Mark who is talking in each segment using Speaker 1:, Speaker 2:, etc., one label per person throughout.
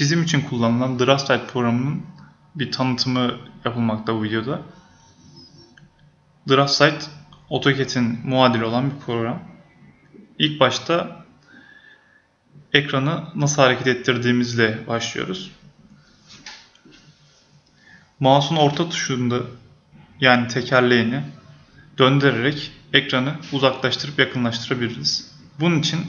Speaker 1: çizim için kullanılan Draftite programının bir tanıtımı yapılmakta bu videoda. Draftsite AutoCAD'in muadili olan bir program. İlk başta ekranı nasıl hareket ettirdiğimizle başlıyoruz. Mouse'un orta tuşunda yani tekerleğini döndürerek ekranı uzaklaştırıp yakınlaştırabiliriz. Bunun için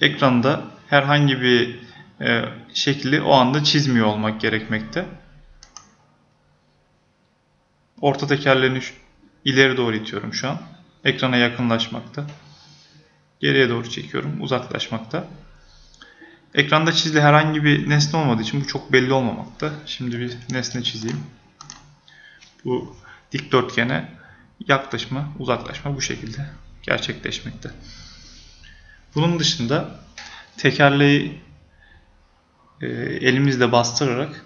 Speaker 1: ekranda herhangi bir e, şekli o anda çizmiyor olmak gerekmekte. Orta tekerleğini ileri doğru itiyorum şu an. Ekrana yakınlaşmakta. Geriye doğru çekiyorum. Uzaklaşmakta. Ekranda çizili herhangi bir nesne olmadığı için bu çok belli olmamakta. Şimdi bir nesne çizeyim. Bu dikdörtgene yaklaşma, uzaklaşma bu şekilde gerçekleşmekte. Bunun dışında tekerleği e, elimizle bastırarak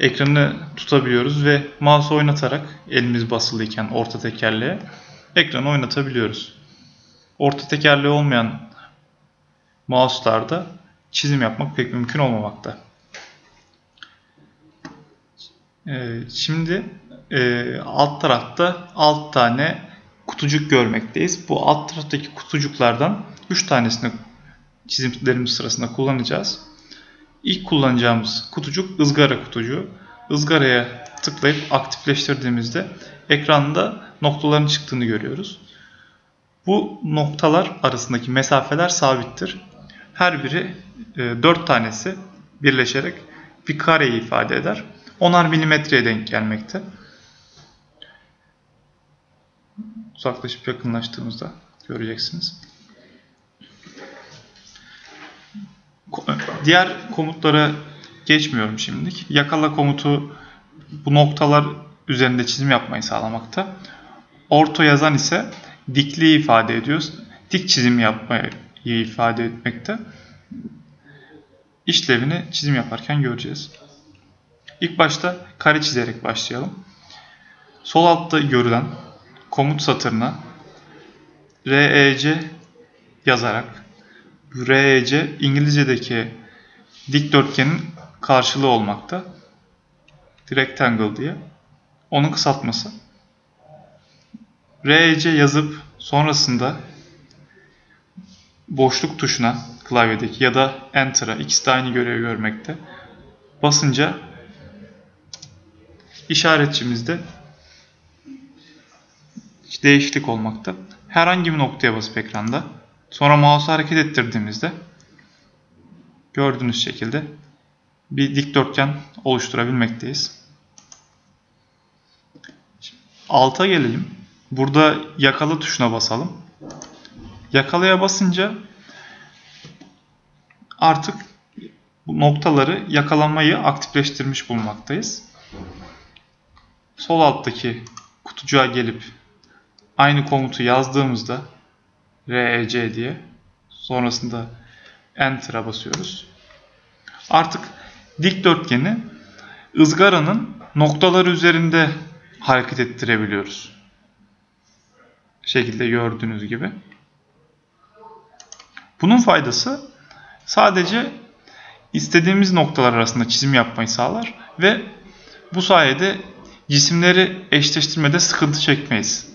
Speaker 1: ekranı tutabiliyoruz ve mouse oynatarak elimiz basılıyken orta tekerleğe ekranı oynatabiliyoruz. Orta tekerleği olmayan mouse'larda çizim yapmak pek mümkün olmamakta. Ee, şimdi e, alt tarafta alt tane kutucuk görmekteyiz. Bu alt taraftaki kutucuklardan 3 tanesini çizimlerimiz sırasında kullanacağız. İlk kullanacağımız kutucuk ızgara kutucuğu. Izgaraya tıklayıp aktifleştirdiğimizde ekranda noktaların çıktığını görüyoruz. Bu noktalar arasındaki mesafeler sabittir. Her biri e, 4 tanesi birleşerek bir kareyi ifade eder. Onar milimetreye denk gelmekte. Uzaklaşıp yakınlaştığımızda göreceksiniz. Diğer komutlara geçmiyorum şimdilik. Yakala komutu bu noktalar üzerinde çizim yapmayı sağlamakta. Orto yazan ise dikliği ifade ediyor. Dik çizim yapmayı ifade etmekte. İşlevini çizim yaparken göreceğiz. İlk başta kare çizerek başlayalım. Sol altta görülen komut satırına REC yazarak REC İngilizce'deki dikdörtgenin karşılığı olmakta. Rectangle diye. Onun kısaltması. REC yazıp sonrasında boşluk tuşuna klavyedeki ya da Enter'a ikisi de aynı görevi görmekte. Basınca işaretçimizde değişiklik olmakta. Herhangi bir noktaya basıp ekranda sonra mouse'u hareket ettirdiğimizde gördüğünüz şekilde bir dikdörtgen oluşturabilmekteyiz. Alta gelelim. Burada yakala tuşuna basalım. Yakalaya basınca artık bu noktaları yakalamayı aktifleştirmiş bulunmaktayız. Sol alttaki kutucuğa gelip aynı komutu yazdığımızda REC diye sonrasında Enter'a basıyoruz. Artık dikdörtgeni ızgaranın noktaları üzerinde hareket ettirebiliyoruz. Şekilde gördüğünüz gibi. Bunun faydası sadece istediğimiz noktalar arasında çizim yapmayı sağlar ve bu sayede cisimleri eşleştirmede sıkıntı çekmeyiz.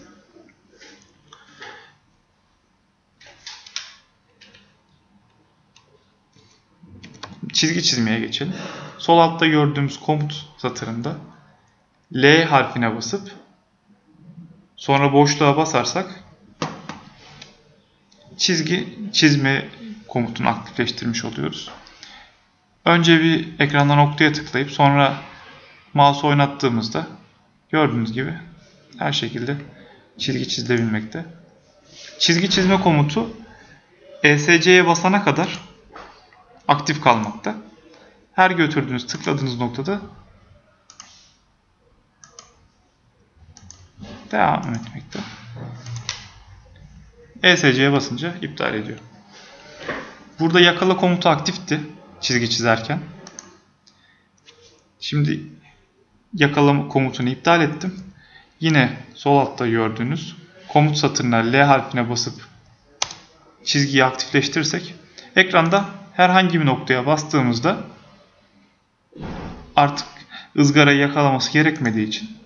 Speaker 1: Çizgi çizmeye geçelim. Sol altta gördüğümüz komut satırında L harfine basıp sonra boşluğa basarsak çizgi çizme komutunu aktifleştirmiş oluyoruz. Önce bir ekranda noktaya tıklayıp sonra mouse oynattığımızda gördüğünüz gibi her şekilde çizgi çizilebilmekte. Çizgi çizme komutu ESC'ye basana kadar aktif kalmakta. Her götürdüğünüz tıkladığınız noktada devam etmekte. ESC'ye basınca iptal ediyor. Burada yakala komutu aktifti çizgi çizerken. Şimdi yakalama komutunu iptal ettim. Yine sol altta gördüğünüz komut satırına L harfine basıp çizgiyi aktifleştirirsek ekranda herhangi bir noktaya bastığımızda artık ızgarayı yakalaması gerekmediği için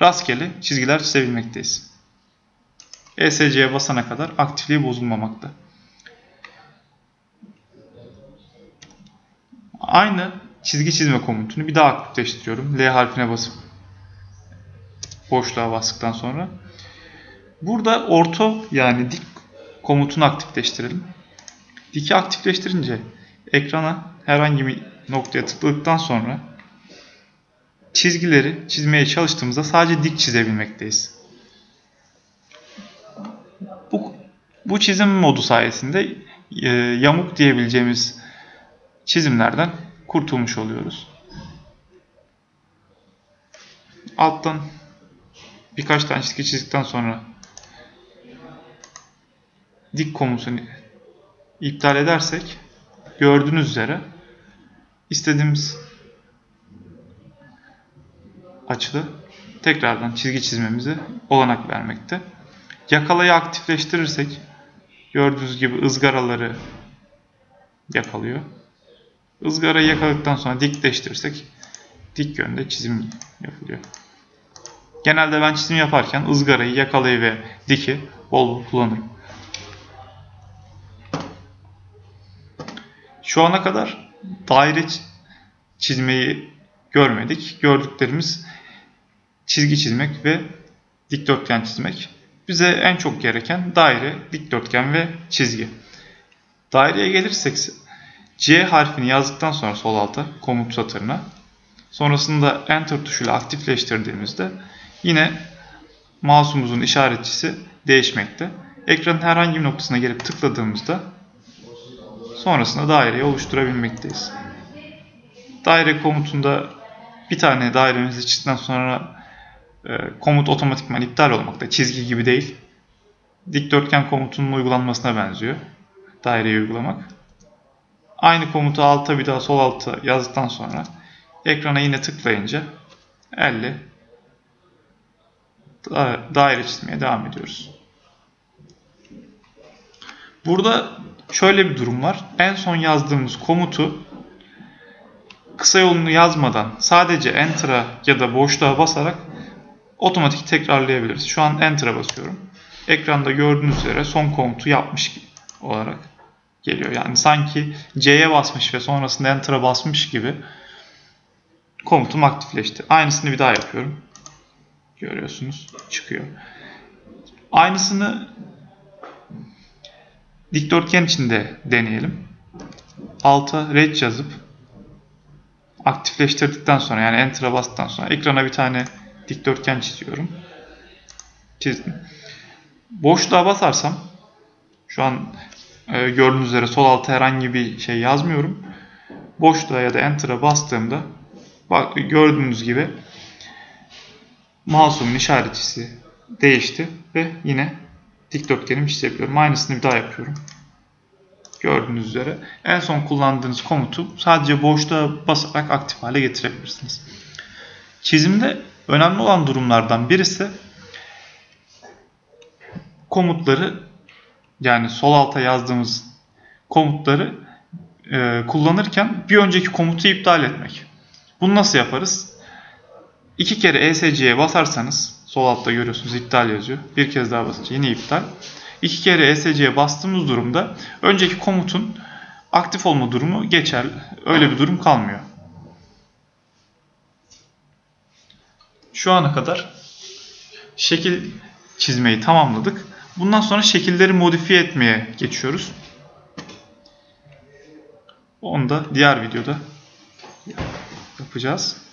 Speaker 1: rastgele çizgiler çizebilmekteyiz. ESC'ye basana kadar aktifliği bozulmamakta. Aynı çizgi çizme komutunu bir daha aktifleştiriyorum. L harfine basıp boşluğa bastıktan sonra. Burada orto yani dik komutunu aktifleştirelim. Diki aktifleştirince ekrana herhangi bir noktaya tıkladıktan sonra çizgileri çizmeye çalıştığımızda sadece dik çizebilmekteyiz. Bu, bu çizim modu sayesinde e, yamuk diyebileceğimiz çizimlerden kurtulmuş oluyoruz. Alttan birkaç tane çizgi çizdikten sonra dik komutunu iptal edersek gördüğünüz üzere istediğimiz açıda tekrardan çizgi çizmemize olanak vermekte. Yakalayı aktifleştirirsek gördüğünüz gibi ızgaraları yakalıyor. Izgarayı yakaladıktan sonra dikleştirirsek dik yönde çizim yapılıyor. Genelde ben çizim yaparken ızgarayı, yakalayı ve diki bol bol kullanırım. Şu ana kadar daire çizmeyi görmedik. Gördüklerimiz çizgi çizmek ve dikdörtgen çizmek. Bize en çok gereken daire, dikdörtgen ve çizgi. Daireye gelirsek C harfini yazdıktan sonra sol alta komut satırına sonrasında Enter tuşuyla aktifleştirdiğimizde yine mouse'umuzun işaretçisi değişmekte. Ekranın herhangi bir noktasına gelip tıkladığımızda sonrasında daireyi oluşturabilmekteyiz. Daire komutunda bir tane dairemizi çizdikten sonra e, komut otomatikman iptal olmakta. Çizgi gibi değil. Dikdörtgen komutunun uygulanmasına benziyor. Daireyi uygulamak. Aynı komutu alta bir daha sol alta yazdıktan sonra ekrana yine tıklayınca elle daire çizmeye devam ediyoruz. Burada şöyle bir durum var. En son yazdığımız komutu kısa yolunu yazmadan sadece Enter'a ya da boşluğa basarak otomatik tekrarlayabiliriz. Şu an Enter'a basıyorum. Ekranda gördüğünüz üzere son komutu yapmış olarak geliyor. Yani sanki C'ye basmış ve sonrasında Enter'a basmış gibi komutum aktifleşti. Aynısını bir daha yapıyorum. Görüyorsunuz çıkıyor. Aynısını dikdörtgen içinde deneyelim. Alta red yazıp aktifleştirdikten sonra yani enter'a bastıktan sonra ekrana bir tane dikdörtgen çiziyorum. Çizdim. Boşluğa basarsam şu an e, gördüğünüz üzere sol alta herhangi bir şey yazmıyorum. Boşluğa ya da enter'a bastığımda bak gördüğünüz gibi mouse'umun işaretçisi değişti ve yine dikdörtgenimi çizebiliyorum. Aynısını bir daha yapıyorum. Gördüğünüz üzere en son kullandığınız komutu sadece boşluğa basarak aktif hale getirebilirsiniz. Çizimde önemli olan durumlardan birisi komutları yani sol alta yazdığımız komutları e, kullanırken bir önceki komutu iptal etmek. Bunu nasıl yaparız? İki kere ESC'ye basarsanız sol altta görüyorsunuz iptal yazıyor. Bir kez daha basınca yine iptal. İki kere ESC'ye bastığımız durumda önceki komutun aktif olma durumu geçer. Öyle bir durum kalmıyor. Şu ana kadar şekil çizmeyi tamamladık. Bundan sonra şekilleri modifiye etmeye geçiyoruz. Onu da diğer videoda yapacağız.